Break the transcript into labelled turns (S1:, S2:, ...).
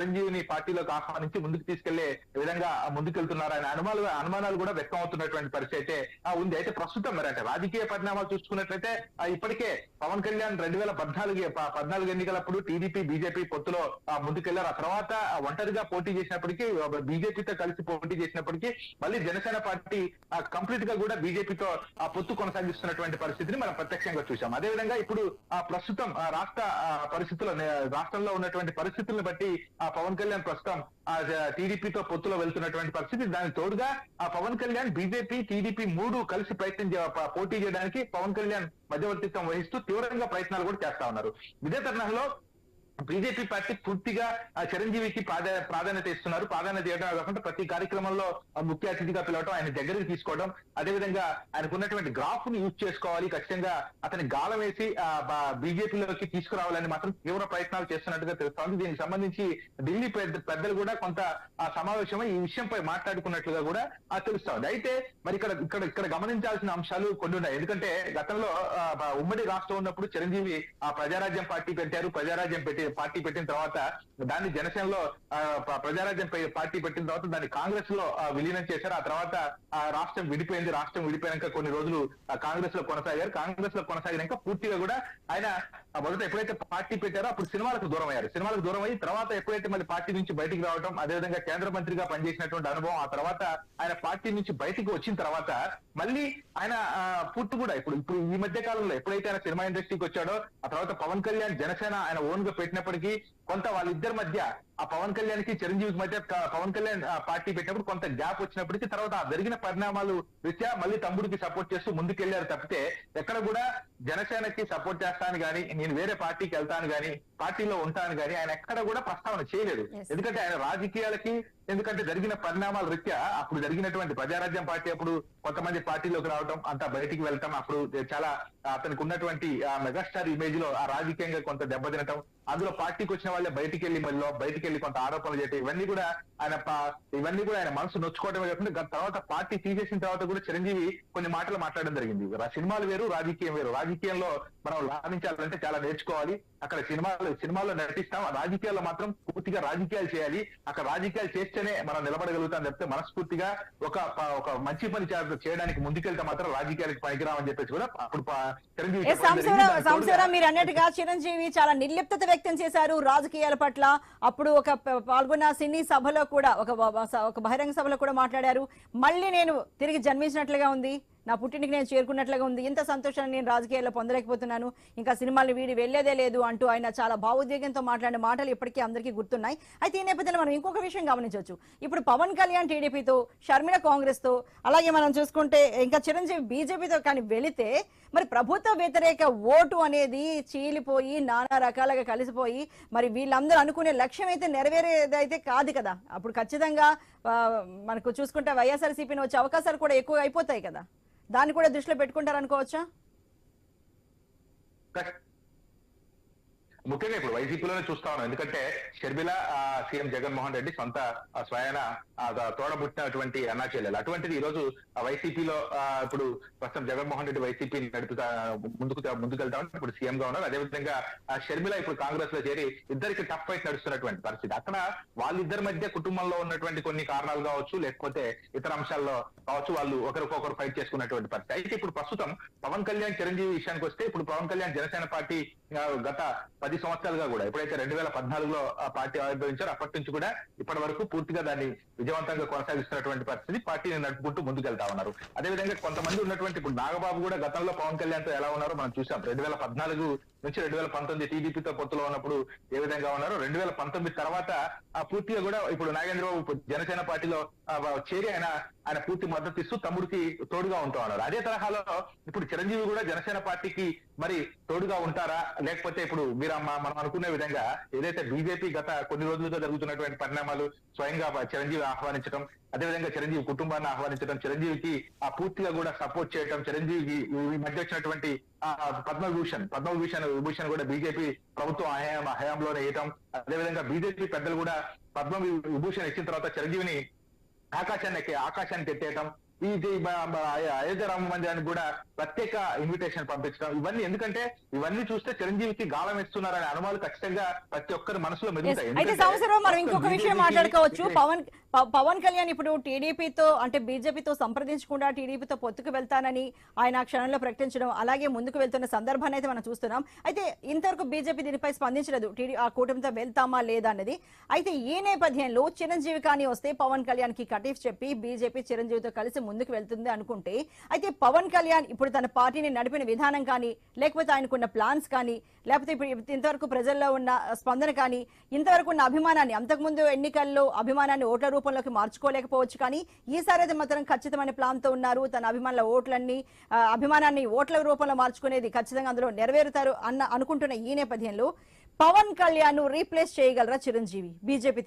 S1: చిరంజీవిని పార్టీలోకి ఆహ్వానించి ముందుకు తీసుకెళ్ళే విధంగా ముందుకెళ్తున్నారు అనే అనుమానాలు అనుమానాలు కూడా వ్యక్తం అవుతున్నటువంటి పరిస్థితి అయితే ఉంది. అయితే ప్రస్తుతం మరి అంటే రాజకీయ పరిణామాలు చూసుకున్నట్లయితే ఇప్పటికే పవన్ కళ్యాణ్ రెండు వేల పద్నాలుగు పద్నాలుగు ఎన్నికలప్పుడు టీడీపీ బీజేపీ పొత్తులో ముందుకెళ్ళారు. ఆ తర్వాత ఒంటరిగా పోటీ చేసినప్పటికీ బీజేపీతో కలిసి పోటీ చేసినప్పటికీ మళ్ళీ జనసేన పార్టీ కంప్లీట్గా కూడా బీజేపీతో ఆ పొత్తు కొనసాగిస్తున్నటువంటి పరిస్థితిని మనం ప్రత్యక్షంగా చూసాం అదేవిధంగా ఇప్పుడు ఆ ప్రస్తుతం రాష్ట్ర ఆ, పరిస్థితుల్లో రాష్ట్రంలో ఉన్నటువంటి పరిస్థితులను బట్టి ఆ పవన్ కళ్యాణ్ ప్రస్తుతం ఆ టీడీపీతో పొత్తులో వెళ్తున్నటువంటి పరిస్థితి. దానికి తోడుగా ఆ పవన్ కళ్యాణ్ బీజేపీ టీడీపీ మూడు కలిసి ప్రయత్నం చే- పోటీ చేయడానికి పవన్ కళ్యాణ్ మధ్యవర్తిత్వం వహిస్తూ తీవ్రంగా ప్రయత్నాలు కూడా చేస్తా ఉన్నారు. ఇదే తరుణంలో బీజేపీ పార్టీ పూర్తిగా ఆ చిరంజీవికి ప్రాధాన్యత ఇస్తున్నారు. ప్రాధాన్యత ఇవ్వడం కాకుండా ప్రతి కార్యక్రమంలో ముఖ్య అతిథిగా పిలవడం ఆయన దగ్గరికి తీసుకోవడం అదేవిధంగా ఆయనకు ఉన్నటువంటి గ్రాఫ్ని యూజ్ చేసుకోవాలి. ఖచ్చితంగా అతని గాలం వేసి బీజేపీలోకి తీసుకురావాలని మాత్రం తీవ్ర ప్రయత్నాలు చేస్తున్నట్టుగా తెలుస్తోంది. దీనికి సంబంధించి ఢిల్లీ పెద్దలు కూడా కొంత ఆ సమావేశమై ఈ విషయంపై మాట్లాడుకున్నట్లుగా కూడా ఆ తెలుస్తోంది. అయితే మరి ఇక్కడ ఇక్కడ ఇక్కడ గమనించాల్సిన అంశాలు కొన్ని ఉన్నాయి. ఎందుకంటే గతంలో ఉమ్మడి రాష్ట్రం ఉన్నప్పుడు చిరంజీవి ఆ ప్రజారాజ్యం పార్టీ పెట్టారు. ప్రజారాజ్యం పెట్టి పార్టీ పెట్టిన తర్వాత దాన్ని జనసేనలో ప్రజారాజ్యం పార్టీ పెట్టిన తర్వాత దాన్ని కాంగ్రెస్లో విలీనం చేశారు. ఆ తర్వాత ఆ రాష్ట్రం విడిపోయింది. రాష్ట్రం విడిపోయాక కొన్ని రోజులు కాంగ్రెస్లో కొనసాగారు. కాంగ్రెస్లో కొనసాగినాక పూర్తిగా కూడా ఆయన మొదట ఎప్పుడైతే పార్టీ పెట్టారో అప్పుడు సినిమాలకు దూరం అయ్యారు సినిమాలకు దూరం అయ్యి తర్వాత ఎప్పుడైతే మళ్ళీ పార్టీ నుంచి బయటికి రావడం అదేవిధంగా కేంద్ర మంత్రిగా పనిచేసినటువంటి అనుభవం ఆ తర్వాత ఆయన పార్టీ నుంచి బయటికి వచ్చిన తర్వాత మళ్ళీ ఆయన పూర్తి కూడా ఇప్పుడు ఇప్పుడు ఈ మధ్య కాలంలో ఎప్పుడైతే ఆయన సినిమా ఇండస్ట్రీకి వచ్చాడో ఆ తర్వాత పవన్ కళ్యాణ్ జనసేన ఆయన ఓన్గా అయినప్పటికీ కొంత వాళ్ళిద్దరి మధ్య ఆ పవన్ కళ్యాణ్కి చిరంజీవికి మధ్య పవన్ కళ్యాణ్ పార్టీ పెట్టినప్పుడు కొంత గ్యాప్ వచ్చినప్పటికీ తర్వాత ఆ జరిగిన పరిణామాలు రీత్యా మళ్ళీ తమ్ముడికి సపోర్ట్ చేస్తూ ముందుకెళ్ళారు తప్పితే ఎక్కడ కూడా జనసేనకి సపోర్ట్ చేస్తాను గానీ నేను వేరే పార్టీకి వెళ్తాను గానీ పార్టీలో ఉంటాను గానీ ఆయన ఎక్కడ కూడా ప్రస్తావన చేయలేదు. ఎందుకంటే ఆయన రాజకీయాలకి ఎందుకంటే జరిగిన పరిణామాల రీత్యా అప్పుడు జరిగినటువంటి ప్రజారాజ్యం పార్టీ అప్పుడు కొంతమంది పార్టీలోకి రావడం అంతా బయటికి వెళ్ళటం అప్పుడు చాలా అతనికి ఉన్నటువంటి ఆ మెగాస్టార్ ఇమేజ్లో ఆ రాజకీయంగా కొంత దెబ్బతినటం అందులో పార్టీకి వచ్చిన వాళ్ళే బయటికి వెళ్ళి మళ్ళీ బయటికి వెళ్ళి కొంత ఆరోపణలు చేయటం ఇవన్నీ కూడా ఆయన ఇవన్నీ కూడా ఆయన మనసు నొచ్చుకోవడమే కాకుండా తర్వాత పార్టీ తీసేసిన తర్వాత కూడా చిరంజీవి కొన్ని మాటలు మాట్లాడడం జరిగింది. సినిమాలు వేరు రాజకీయం వేరు. రాజకీయంలో మనం లాభించాలంటే చాలా నేర్చుకోవాలి. అక్కడ సినిమాలు సినిమాల్లో నటిస్తాం. రాజకీయాల్లో మాత్రం పూర్తిగా రాజకీయాలు చేయాలి. అక్కడ రాజకీయాలు చేస్తేనే మనం నిలబడగలుగుతాం చెప్తే మనస్ఫూర్తిగా ఒక ఒక మంచి పని చేయడానికి ముందుకెళ్తే మాత్రం రాజకీయాలకు పనికిరామని చెప్పేసి కూడా అప్పుడు చిరంజీవి
S2: మీరు అన్నట్టుగా చిరంజీవి చాలా నిర్లిప్తత వ్యక్తం చేశారు రాజకీయాల పట్ల. అప్పుడు ఒక పాల్గొన్న సినీ సభలో కూడా ఒక ఒక బహిరంగ సభలో కూడా మాట్లాడారు. మళ్ళీ నేను తిరిగి జన్మించినట్లుగా ఉంది. నా పుట్టింటికి నేను చేరుకున్నట్లుగా ఉంది. ఇంత సంతోషాన్ని నేను రాజకీయాల్లో పొందలేకపోతున్నాను. ఇంకా సినిమాలు వీడి వెళ్ళేదే లేదు అంటూ ఆయన చాలా భావోద్వేగంతో మాట్లాడిన మాటలు ఇప్పటికీ అందరికీ గుర్తున్నాయి. అయితే ఈ నేపథ్యంలో మనం ఇంకొక విషయం గమనించవచ్చు. ఇప్పుడు పవన్ కళ్యాణ్ టీడీపీతో షర్మిల కాంగ్రెస్తో అలాగే మనం చూసుకుంటే ఇంకా చిరంజీవి బీజేపీతో కానీ వెళితే మరి ప్రభుత్వ వ్యతిరేక ఓటు అనేది చీలిపోయి నానా రకాలుగా కలిసిపోయి మరి వీళ్ళందరూ అనుకునే లక్ష్యం అయితే నెరవేరేదైతే కాదు కదా. అప్పుడు ఖచ్చితంగా మనకు చూసుకుంటే వైఎస్ఆర్సీపీని వచ్చే అవకాశాలు కూడా ఎక్కువ అయిపోతాయి కదా. దాన్ని కూడా దృష్టిలో పెట్టుకుంటారు అనుకోవచ్చా
S1: ముఖ్యంగా ఇప్పుడు వైసీపీలోనే చూస్తా ఉన్నాం ఎందుకంటే షర్మిల సీఎం జగన్మోహన్ రెడ్డి సొంత స్వయాన తోడబుట్టినటువంటి అన్నా చెల్లెలు. అటువంటిది ఈ రోజు వైసీపీలో ఇప్పుడు ప్రస్తుతం జగన్మోహన్ రెడ్డి వైసీపీ నడుపుతా ముందుకు ముందుకెళ్తా ఉంటే ఇప్పుడు సీఎం గా ఉన్నారు. అదేవిధంగా షర్మిల ఇప్పుడు కాంగ్రెస్లో చేరి ఇద్దరికి టఫ్ ఫైట్ నడుస్తున్నటువంటి పరిస్థితి. అక్కడ వాళ్ళిద్దరి మధ్య కుటుంబంలో ఉన్నటువంటి కొన్ని కారణాలు కావచ్చు లేకపోతే ఇతర అంశాల్లో కావచ్చు వాళ్ళు ఒకరికొకరు ఫైట్ చేసుకున్నటువంటి పరిస్థితి. అయితే ఇప్పుడు ప్రస్తుతం పవన్ కళ్యాణ్ చిరంజీవి విషయానికి వస్తే ఇప్పుడు పవన్ కళ్యాణ్ జనసేన పార్టీ గత పది సంవత్సరాలుగా కూడా. ఎప్పుడైతే రెండు వేల పద్నాలుగులో ఆ పార్టీ ఆవిర్భవించారో అప్పటి నుంచి కూడా ఇప్పటి వరకు పూర్తిగా దాన్ని విజయవంతంగా కొనసాగిస్తున్నటువంటి పరిస్థితి పార్టీని నడుపుకుంటూ ముందుకెళ్తా ఉన్నారు. అదేవిధంగా కొంతమంది ఉన్నటువంటి ఇప్పుడు నాగబాబు కూడా గతంలో పవన్ కళ్యాణ్తో ఎలా ఉన్నారో మనం చూసాం. రెండు వేల పద్నాలుగు నుంచి రెండు వేల పంతొమ్మిది టీడీపీతో పొత్తులో ఉన్నప్పుడు ఏ విధంగా ఉన్నారో రెండు వేల పంతొమ్మిది తర్వాత ఆ పూర్తిగా కూడా ఇప్పుడు నాగేంద్రబాబు జనసేన పార్టీలో చేరి ఆయన ఆయన పూర్తి మద్దతు ఇస్తూ తమ్ముడికి తోడుగా ఉంటా ఉన్నారు. అదే తరహాలో ఇప్పుడు చిరంజీవి కూడా జనసేన పార్టీకి మరి తోడుగా ఉంటారా? లేకపోతే ఇప్పుడు మీరు అమ్మ- మనం అనుకునే విధంగా ఏదైతే బీజేపీ గత కొన్ని రోజులుగా జరుగుతున్నటువంటి పరిణామాలు స్వయంగా చిరంజీవి ఆహ్వానించడం అదేవిధంగా చిరంజీవి కుటుంబాన్ని ఆహ్వానించడం చిరంజీవికి ఆ పూర్తిగా కూడా సపోర్ట్ చేయడం చిరంజీవికి ఈ మధ్య వచ్చినటువంటి ఆ పద్మభూషణ్ పద్మభూషణ్ విభూషణ్ కూడా బీజేపీ ప్రభుత్వం హయాం హయాంలోనే వేయటం. అదేవిధంగా బీజేపీ పెద్దలు కూడా పద్మ విభూషణ్ ఇచ్చిన తర్వాత చిరంజీవిని ఆకాశాన్ని ఆకాశాన్ని ఆకాశానికి ఎత్తేయటం ఈ అయోధ్య రామ మందిరానికి కూడా ప్రత్యేక ఇన్విటేషన్ పంపించడం. ఇవన్నీ ఎందుకంటే ఇవన్నీ చూస్తే చిరంజీవికి గాలం ఇస్తున్నారనే అనుమానాలు ఖచ్చితంగా ప్రతి ఒక్కరి మనసులో
S2: అయితే సంవత్సరం మనం ఇంకొక విషయం మాట్లాడుకోవచ్చు. పవన్ పవన్ కళ్యాణ్ ఇప్పుడు టీడీపీతో అంటే బీజేపీతో సంప్రదించకుండా టీడీపీతో పొత్తుకు వెళ్తానని ఆయన క్షణంలో ప్రకటించడం అలాగే ముందుకు వెళ్తున్న సందర్భాన్ని అయితే మనం చూస్తున్నాం. అయితే ఇంతవరకు బీజేపీ దీనిపై స్పందించలేదు. టీడీ ఆ కూటమితో వెళ్తామా లేదా అన్నది. అయితే ఈ నేపథ్యంలో చిరంజీవి కానీ వస్తే పవన్ కళ్యాణ్కి కటీఫ్ చెప్పి బీజేపీ చిరంజీవితో కలిసి ముందుకు వెళ్తుంది అనుకుంటే అయితే పవన్ కళ్యాణ్ ఇప్పుడు తన పార్టీని నడిపిన విధానం కానీ లేకపోతే ఆయనకున్న ప్లాన్స్ కానీ లేకపోతే ఇప్పుడు ఇంతవరకు ప్రజల్లో ఉన్న స్పందన కానీ ఇంతవరకు ఉన్న అభిమానాన్ని అంతకుముందు ఎన్నికల్లో అభిమానాన్ని ఓట్ల రూపంలోకి మార్చుకోలేకపోవచ్చు కానీ ఈసారి అయితే మాత్రం ఖచ్చితమైన ప్లాన్తో ఉన్నారు. తన అభిమానుల ఓట్లన్నీ అభిమానాన్ని ఓట్ల రూపంలో మార్చుకునేది ఖచ్చితంగా అందులో నెరవేరుతారు అన్న అనుకుంటున్న ఈ నేపథ్యంలో పవన్ కళ్యాణ్ రీప్లేస్ చేయగలరా చిరంజీవి? బీజేపీ